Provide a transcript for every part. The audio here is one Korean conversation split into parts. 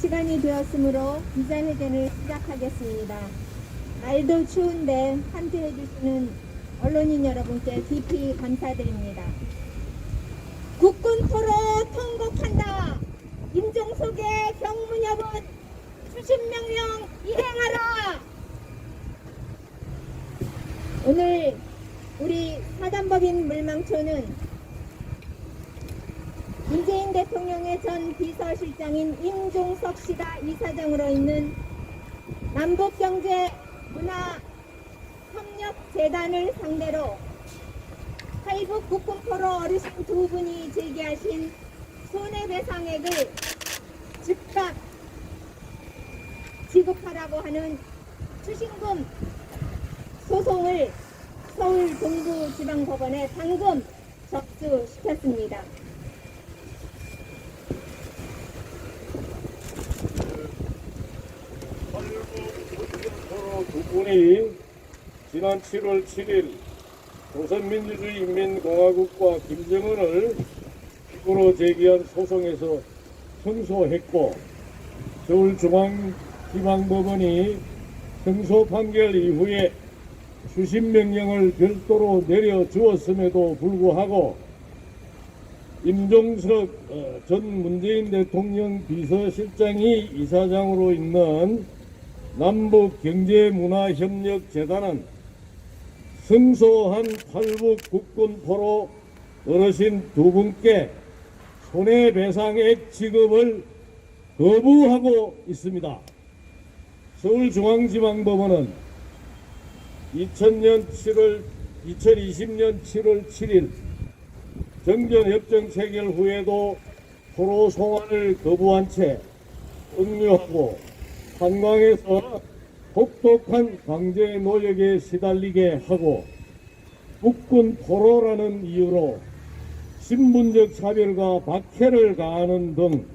시간이 되었으므로 기자회견을 시작하겠습니다. 날도 추운데 함께해 주시는 언론인 여러분께 깊이 감사드립니다. 국군 포로 통곡한다. 임종석의 경무협은 추신명령 이행하라. 오늘 우리 사단법인 물망초는 대통령의 전 비서실장인 임종석 씨가 이사장으로 있는 남북경제 문화 협력재단을 상대로 탈북 국군포로 어르신 두 분이 제기하신 손해배상액을 즉각 지급하라고 하는 추신금 소송을 서울 동부지방법원에 방금 접수시켰습니다. 두 분이 지난 7월 7일 조선민주주의 인민공화국과 김정은을 피고로 제기한 소송에서 승소했고 서울중앙지방법원이 승소 판결 이후에 수신 명령을 별도로 내려주었음에도 불구하고 임종석 어, 전 문재인 대통령 비서실장이 이사장으로 있는 남북 경제문화협력재단은 승소한 탈북 국군포로 어르신 두 분께 손해배상액 지급을 거부하고 있습니다. 서울중앙지방법원은 2000년 7월 2020년 7월 7일 정전협정 체결 후에도 포로 송환을 거부한 채 억류하고 한강에서 혹독한 강제 노역에 시달리게 하고 국군 포로라는 이유로 신분적 차별과 박해를 가하는 등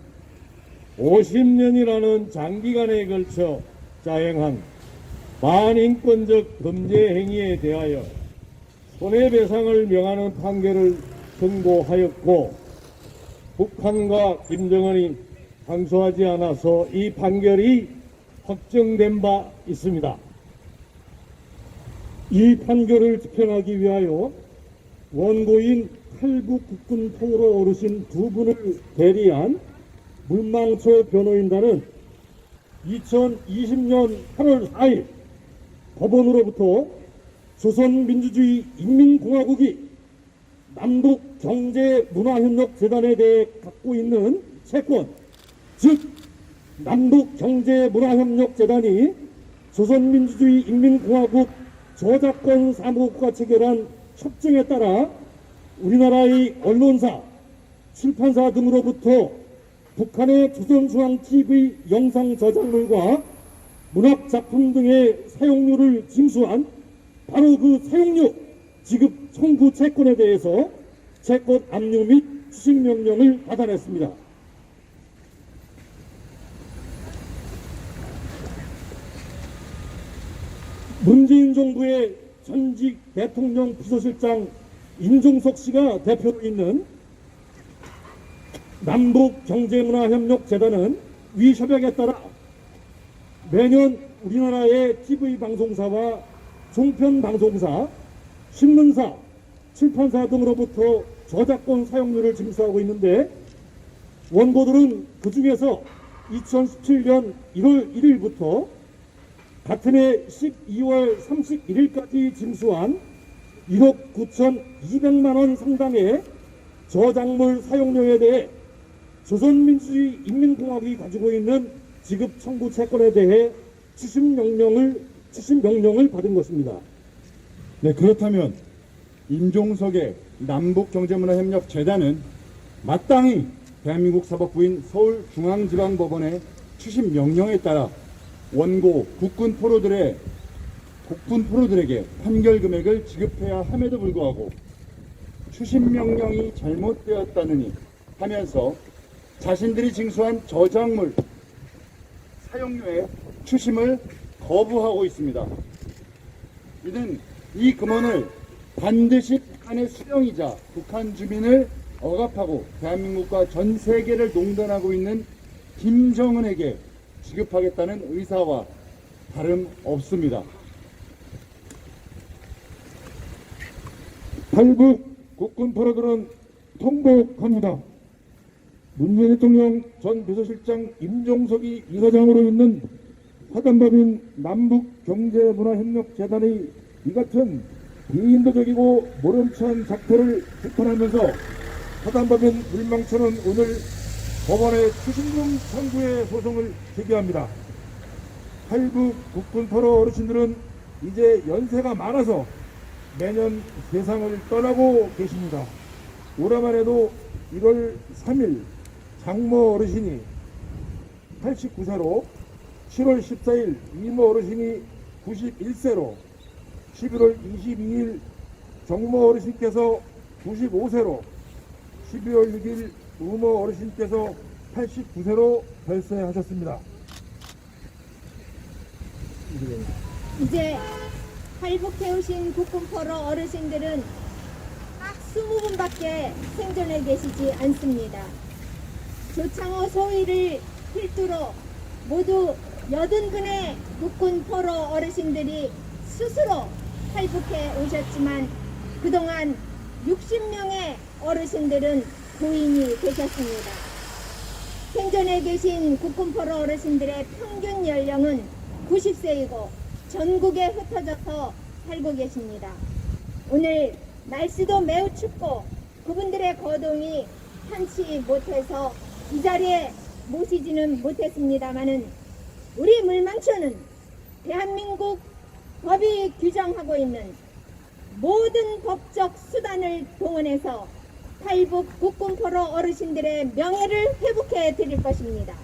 50년이라는 장기간에 걸쳐 자행한 반인권적 범죄 행위에 대하여 손해배상을 명하는 판결을 선고하였고 북한과 김정은이 항소하지 않아서 이 판결이 확정된 바 있습니다. 이 판결을 집행하기 위하여 원고인 탈북 국군 포로 어르신 두 분을 대리한 문망초 변호인단은 2020년 8월 4일 법원으로부터 조선민주주의 인민공화국이 남북 경제 문화협력 재단에 대해 갖고 있는 채권, 즉 남북경제문화협력재단이 조선민주주의 인민공화국 저작권 사무국과 체결한 협정에 따라 우리나라의 언론사, 출판사 등으로부터 북한의 조선중앙TV 영상 저작물과 문학 작품 등의 사용료를 징수한 바로 그 사용료 지급 청구 채권에 대해서 채권 압류 및 수신 명령을 받아냈습니다. 문재인 정부의 전직 대통령 비서실장 임종석 씨가 대표로 있는 남북 경제문화협력재단은 위 협약에 따라 매년 우리나라의 TV 방송사와 종편 방송사, 신문사, 출판사 등으로부터 저작권 사용료를 징수하고 있는데 원고들은 그 중에서 2017년 1월 1일부터 같은 해 12월 31일까지 징수한 1억 9,200만 원 상당의 저작물 사용료에 대해 조선민주주의 인민공화국이 가지고 있는 지급 청구 채권에 대해 추심 명령을 추심 명령을 받은 것입니다. 네, 그렇다면 임종석의 남북 경제문화협력 재단은 마땅히 대한민국 사법부인 서울중앙지방법원의 추심 명령에 따라 원고 국군 포로들의 국군 포로들에게 판결 금액을 지급해야 함에도 불구하고 추심 명령이 잘못되었다느니 하면서 자신들이 징수한 저작물 사용료의 추심을 거부하고 있습니다. 이는 이 금원을 반드시 북한의 수령이자 북한 주민을 억압하고 대한민국과 전 세계를 농단하고 있는 김정은에게 지급하겠다는 의사와 다름 없습니다. 탈북 국군 포로들은 통곡합니다. 문재인 대통령 전 비서실장 임종석이 이사장으로 있는 화단법인 남북경제문화협력재단의 이 같은 비인도적이고 모름찬 작태를 비판하면서 화단법인 물망초는 오늘 법원에 추신금 청구의 소송을 제기합니다. 탈북 국군 포로 어르신들은 이제 연세가 많아서 매년 세상을 떠나고 계십니다. 올해만 해도 1월 3일 장모 어르신이 89세로 7월 14일 이모 어르신이 91세로 11월 22일 정모 어르신께서 95세로 12월 6일 우모 어르신께서 89세로 별세하셨습니다. 이제 탈북해 오신 국군 포로 어르신들은 딱 20분밖에 생존해 계시지 않습니다. 조창호 소위를 필두로 모두 80분의 국군 포로 어르신들이 스스로 탈북해 오셨지만 그동안 60명의 어르신들은 부인이 되셨습니다. 생존해 계신 국군 포로 어르신들의 평균 연령은 90세이고 전국에 흩어져서 살고 계십니다. 오늘 날씨도 매우 춥고 그분들의 거동이 편치 못해서 이 자리에 모시지는 못했습니다마는 우리 물망초는 대한민국 법이 규정하고 있는 모든 법적 수단을 동원해서 탈북 국군포로 어르신들의 명예를 회복해 드릴 것입니다.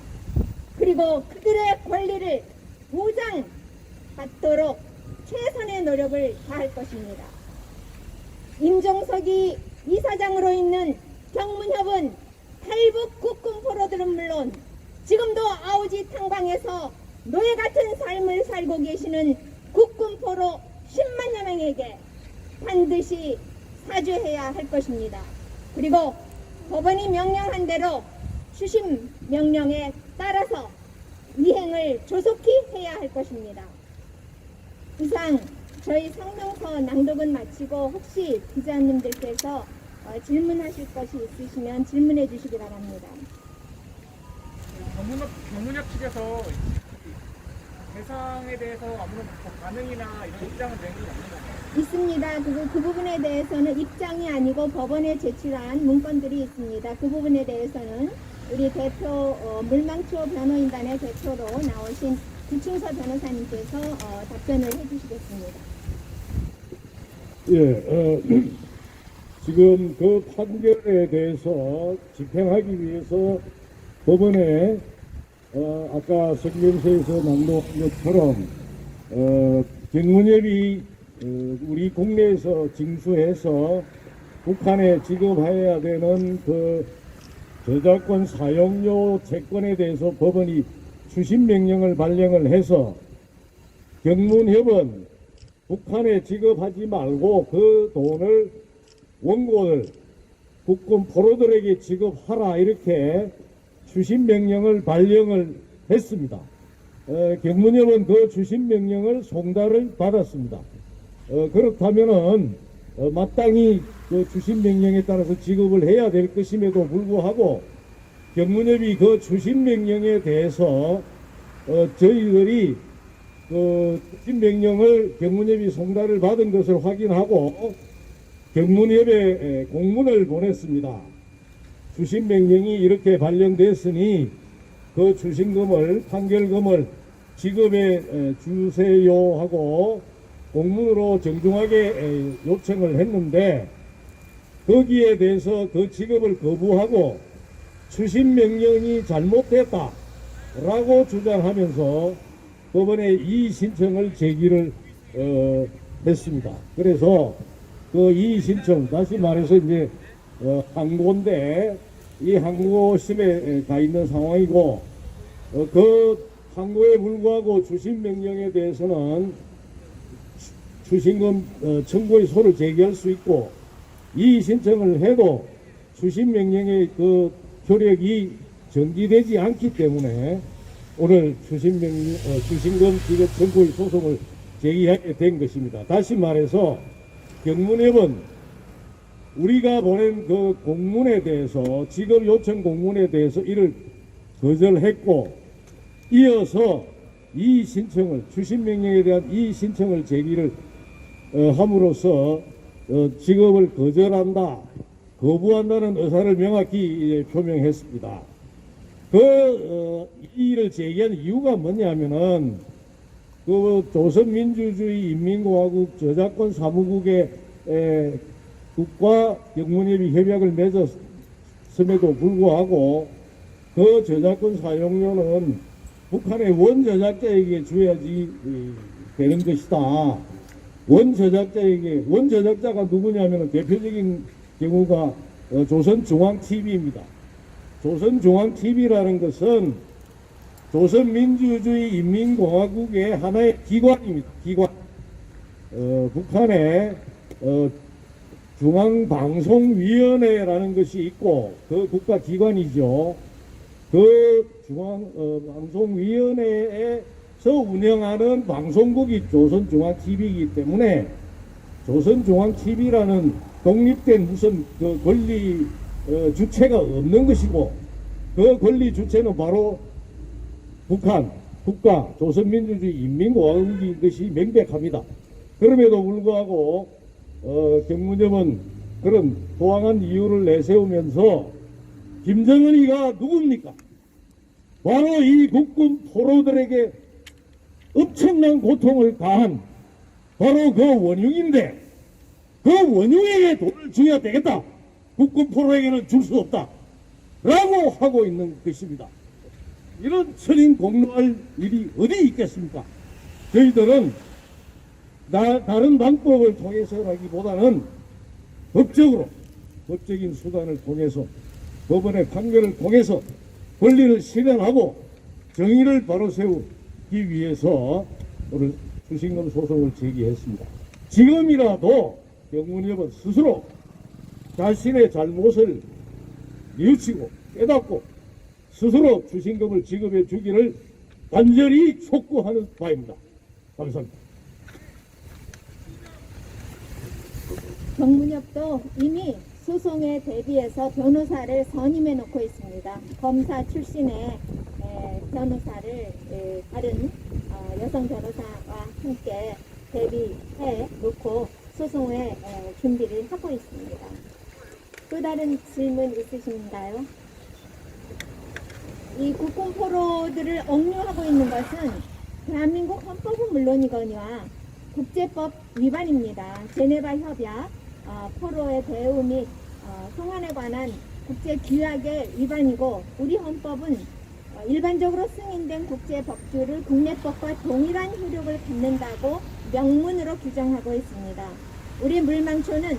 그리고 그들의 권리를 보장받도록 최선의 노력을 다할 것입니다. 임종석이 이사장으로 있는 경문협은 탈북 국군 포로들은 물론 지금도 아우지 탕방에서 노예 같은 삶을 살고 계시는 국군 포로 10만여 명에게 반드시 사죄해야 할 것입니다. 그리고 법원이 명령한 대로 추심 명령에 따라서 이행을 조속히 해야 할 것입니다. 이상 저희 성명서 낭독은 마치고 혹시 기자님들께서 어, 질문하실 것이 있으시면 질문해 주시기 바랍니다. 전문역 측에서 대상에 대해서 아무런 뭐 반응이나 이런 입장을 낸게 없는 건가요? 있습니다. 그, 그 부분에 대해서는 입장이 아니고 법원에 제출한 문건들이 있습니다. 그 부분에 대해서는 우리 대표 어, 물망초 변호인단의 대표로 나오신 구충서 변호사님께서 어, 답변을 해주시겠습니다. 예, 어, 지금 그 판결에 대해서 집행하기 위해서 법원에 어, 아까 성경서에서 낭독한 것처럼 어, 경문협이 어, 우리 국내에서 징수해서 북한에 지급해야 되는 그 저작권 사용료 채권에 대해서 법원이 추심 명령을 발령을 해서 경문협은 북한에 지급하지 말고 그 돈을 원고를 국군 포로들에게 지급하라 이렇게 추심 명령을 발령을 했습니다. 어, 경문협은 그 추심 명령을 송달을 받았습니다. 어, 그렇다면은 어, 마땅히 그 추심 명령에 따라서 지급을 해야 될 것임에도 불구하고 경문협이 그 추심 명령에 대해서 어, 저희들이 그 추심 명령을 경문협이 송달을 받은 것을 확인하고 경문협에 에, 공문을 보냈습니다. 추심 명령이 이렇게 발령됐으니 그 추심금을 판결금을 지급에 에, 주세요 하고 공문으로 정중하게 에, 요청을 했는데 거기에 대해서 그 지급을 거부하고 추심 명령이 잘못됐다 라고 주장하면서 법원에 이의 신청을 제기를 어, 했습니다. 그래서 그 이의 신청 다시 말해서 이제 어, 항고인데 이 항고심에 가 있는 상황이고 어, 그 항고에 불구하고 주심 명령에 대해서는 추- 추심금 어, 청구의 소를 제기할 수 있고 이의 신청을 해도 주심 명령의 그 효력이 정지되지 않기 때문에 오늘 추신명, 어, 추신금 지급 청구의 소송을 제기하게 된 것입니다. 다시 말해서 경문협은 우리가 보낸 그 공문에 대해서 지급 요청 공문에 대해서 이를 거절했고 이어서 이 신청을 추신 명령에 대한 이 신청을 제기를 어, 함으로써 어, 지급을 거절한다 거부한다는 의사를 명확히 예, 표명했습니다. 그 어, 이 일을 제기한 이유가 뭐냐면은 그 조선민주주의 인민공화국 저작권 사무국의 에, 국가 경문협의 협약을 맺었음에도 불구하고 그 저작권 사용료는 북한의 원 저작자에게 줘야지 이, 되는 것이다. 원 저작자에게 원 저작자가 누구냐면 대표적인 경우가 어, 조선중앙TV입니다. 조선중앙TV라는 것은 조선민주주의 인민공화국의 하나의 기관입니다. 기관. 어, 북한의 어, 중앙방송위원회라는 것이 있고 그 국가기관이죠. 그 중앙방송위원회에서 운영하는 방송국이 조선중앙TV이기 때문에 조선중앙TV라는 독립된 무슨 그 권리 어, 주체가 없는 것이고 그 권리 주체는 바로 북한 국가 조선민주주의 인민공화국인 것이 명백합니다. 그럼에도 불구하고 어, 경무점은 그런 호황한 이유를 내세우면서 김정은이가 누굽니까? 바로 이 국군 포로들에게 엄청난 고통을 가한 바로 그 원흉인데 그 원흉에게 돈을 줘야 되겠다. 국군 포로에게는 줄 수 없다. 라고 하고 있는 것입니다. 이런 천인 공로할 일이 어디 있겠습니까? 저희들은 나, 다른 방법을 통해서라기보다는 법적으로 법적인 수단을 통해서 법원의 판결을 통해서 권리를 실현하고 정의를 바로 세우기 위해서 오늘 수신금 소송을 제기했습니다. 지금이라도 경문협은 스스로 자신의 잘못을 뉘우치고 깨닫고 스스로 주신금을 지급해 주기를 간절히 촉구하는 바입니다. 감사합니다. 경문협도 이미 소송에 대비해서 변호사를 선임해 놓고 있습니다. 검사 출신의 에, 변호사를 에, 다른 어, 여성 변호사와 함께 대비해 놓고 소송에 에, 준비를 하고 있습니다. 또 다른 질문 있으신가요? 이 국군 포로들을 억류하고 있는 것은 대한민국 헌법은 물론이거니와 국제법 위반입니다. 제네바 협약, 어, 포로의 대우 및 어, 송환에 관한 국제 규약의 위반이고 우리 헌법은 어, 일반적으로 승인된 국제 법규를 국내법과 동일한 효력을 갖는다고 명문으로 규정하고 있습니다. 우리 물망초는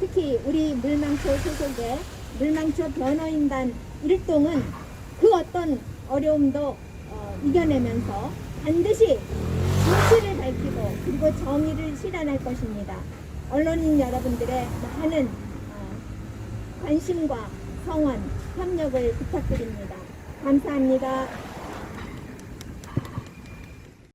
특히 우리 물망초 소속의 물망초 변호인단 일동은 그 어떤 어려움도 어, 이겨내면서 반드시 진실을 밝히고 그리고 정의를 실현할 것입니다. 언론인 여러분들의 많은 어, 관심과 성원, 협력을 부탁드립니다. 감사합니다.